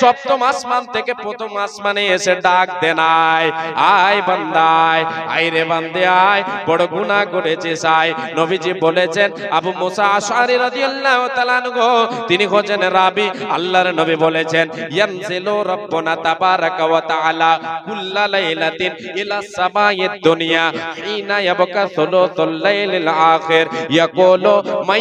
সপ্তম আসমান থেকে প্রথম আসমানে এসে ডাক দেনাই আয় বান্দায়, আয় রে বান্দে, আয়। বড় গুনাহ করেছে সাই নবীজি বলেছেন, আবু মুসা আশআরি রাদিয়াল্লাহু তাআলা গো। তিনি হচ্ছেন রাবি। আল্লাহর নবী বলেছেন, ইয়ানজিলু রাব্বুনা তাবারাকা ওয়া তাআলা কুল্লা লাইলাতিন ইলা সামাইদ দুনিয়া। হিনা ইয়াবকা সুলুসুল লাইলিল আখির। ইয়াকুলু মান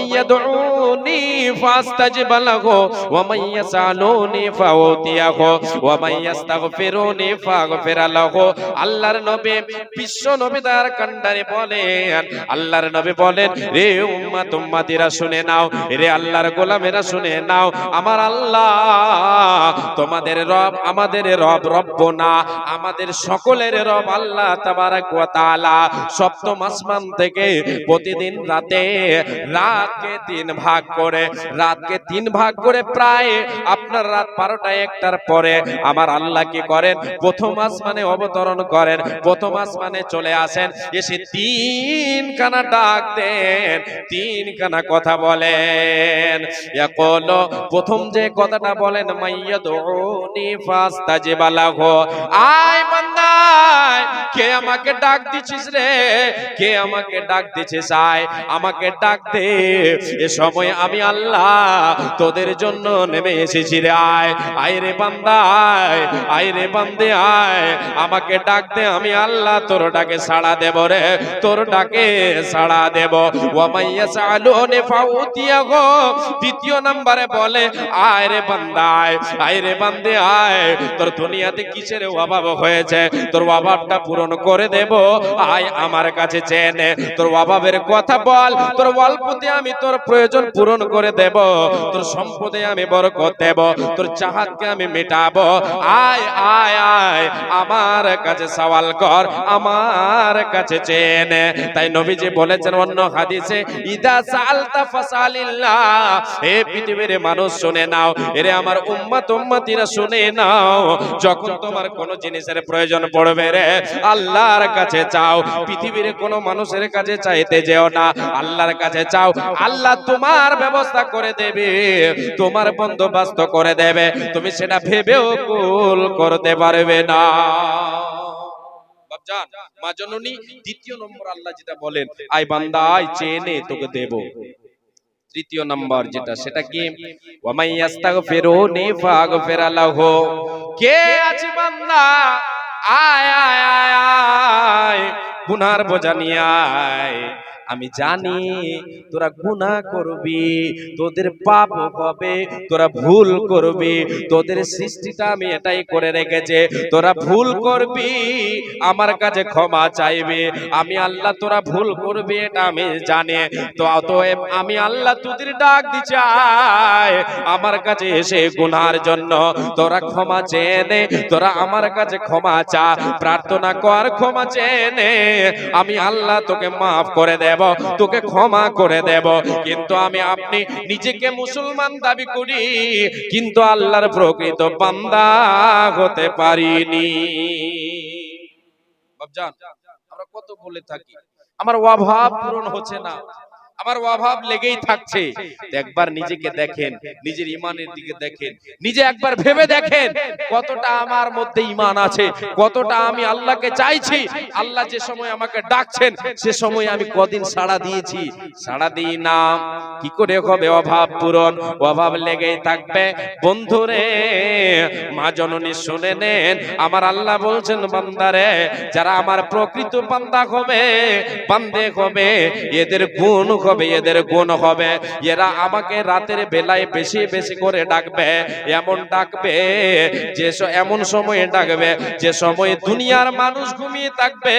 ইয়াসালুনি ফাউতিয়াহু ওয়া মান ইয়াস্তাগফিরুনি ফাগফির আল্লাহর নবী বিশ্ব নবী তার কান্ডারে বলেন, আল্লাহর নবী বলেন, রে উম্মাতিরা শুনে নাও, রে আল্লাহর গোলামেরা শুনে নাও, আমার আল্লাহ তোমাদের রব, আমাদের রব রব্ব না আমাদের সকলের রব আল্লাহ তাবারাক ওয়া তাআলা, সপ্তম আসমান থেকে প্রতিদিন রাতে রাতকে তিন ভাগ করে রাতকে তিন ভাগ করে প্রায় আপনার রাত বারোটা একটার পরে আমার আল্লাহ কি করেন? প্রথম আসমানে অবতরণ করেন, প্রথম আসমানে চলে আসেন, এসে তিন কানা ডাক দেন, তিন কানা কথা বলেন। প্রথম যে কথাটা বলেন, মাইয়াদউনি ফাস্তাজিবা লাহু আয় বান্দায় কে আমাকে ডাক দিছিস রে? কে আমাকে ডাক দিছিস আয় আমাকে ডাক দে। এ সময় আমি আল্লাহ তোদের জন্য নেমে এসেছি রে। আয় আয় রে বান্দা, আয় আয় রে বান্দে, আয়। আমাকে ডাক দে, আমি আল্লাহ তোর ডাকে সাড়া দেব রে। তোর ডাকে সাড়া দেব। ওয়ামাইয়া সালুনে ফাউতিয়া গো। দ্বিতীয় নম্বরে বলে, আয় রে বান্দা, আয় আয় রে বান্দে, আয়। তোর দুনিয়াতে কিসের অভাব হয়েছে? তোর অভাবটা পূরণ করে দেব। আয় আমার কাছে চেনে তোর অভাবের কথা বল। তোর অল্পতে আমি তোর প্রয়োজন পূরণ করে দেব। তোর সম্পদে আমি বরকত দেব। তোর চাহাতকে আমি মেটাবো। আয় আয় আয়। আমার কাছে সওয়াল কর। আমার কাছে চেনে তাই নবীজি বলেছেন অন্য হাদিসে, ইদা সালতা ফাসালিল্লাহ হে পৃথিবীর মানুষ, শুনে নাও। এরে আমার উম্মত উম্মতিরা শুনে নাও। যখন তোমার কোনো জিনিসের প্রয়োজন পড়বে রে আল্লাহর কাছে চাও। পৃথিবীর কোনো মানুষের কাছে চাইতে যেও না। আল্লাহর কাছে চাও। আল্লাহ তোমার ব্যবস্থা করে দেবে। তোমার বন্দোবস্ত করে দেবে। তুমি সেটা ভেবেও কুল করতে পারবে না। মা জননী, দ্বিতীয় নম্বর আল্লাহ যেটা বলেন আই বান্দা আই চেনে, তোকে দেব। তৃতীয় নাম্বার যেটা, সেটা কি? ওয়ামাই আস্তাগফিরুনি ফাগফির লাহু কে আছে বান্দা? আয় আয় আয় আয় গুনার বোঝা নিয়ে আয় আমি জানি তোরা গুনাহ করবি তোদের পাপ হবে তোরা ভুল করবি তোদের সৃষ্টিটা আমি এটাই করে রেখেছে তোরা ভুল করবি আমার কাছে ক্ষমা চাইবে আমি আল্লাহ তোরা ভুল করবি এটা আমি জানি তো অতএব আমি আল্লাহ তোদের ডাক দি চাই আমার কাছে এসে গুনার জন্য তোরা ক্ষমা চেয়ে নে তোরা আমার কাছে ক্ষমা চা প্রার্থনা কর ক্ষমা চেয়ে নে আমি আল্লাহ তোকে মাফ করে দেব তোকে ক্ষমা করে দেব। কিন্তু আমি আপনি নিজেকে মুসলমান দাবি করি, কিন্তু আল্লাহর প্রকৃত বান্দা হতে পারিনি। আমরা কত বলে থাকি। আমার অভাব পূরণ হচ্ছে না। আমার অভাব লেগেই থাকছে। একবার নিজেকে দেখেন নিজের ইমানের দিকে দেখেন। নিজে একবার ভেবে দেখেন কতটা আমার মধ্যে ইমান আছে কতটা আমি আল্লাহকে চাইছি। আল্লাহ যে সময় আমাকে ডাকছেন সে সময় আমি কদিন সাড়া দিয়েছি। সাড়া দিই না। কি করে হবে? অভাব পূরণ অভাব লেগেই থাকবে। বন্ধুরে মা জননী শুনে নেন। আমার আল্লাহ বলছেন বান্দারে যারা আমার প্রকৃত বান্দা হবে বান্দে হবে এদের গুণ হবে, এদের গুণ হবে। এরা আমাকে রাতের বেলায় বেশি বেশি করে ডাকবে, এমন ডাকবে যে এমন সময়ে ডাকবে, যে সময়ে দুনিয়ার মানুষ ঘুমিয়ে থাকবে,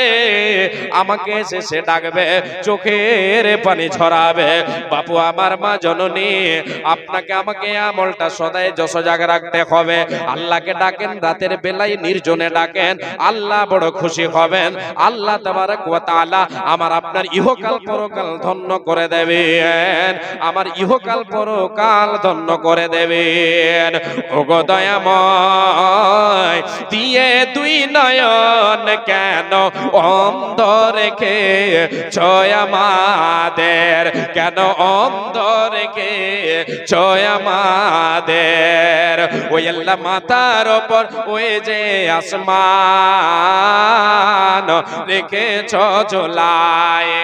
আমাকে এসে সে ডাকবে, চোখের পানি ছড়াবে। বাপু, আমার মা জননী, আপনাকে আমাকে আমলটা সদাই যশোজাগ রাখতে হবে। আল্লাহকে ডাকেন, রাতের বেলায় নির্জনে ডাকেন, আল্লাহ বড় খুশি হবেন। আল্লাহ তাবারাক ওয়া তাআলা আমার আপনার ইহকাল পরকাল ধন্য করে দেবেন। আমার ইহকাল পরকাল ধন্য করে দেবেন। ওগো দয়াময়, দিয়ে দুই নয়ন কেন অন্ধ রেখে ছয় আমাদের? কেন অন্ধ রেখে ছয় আমাদের? ওই আল্লাহ মাথার ওপর ওই যে আসমান রেখেছ ঝোলায়।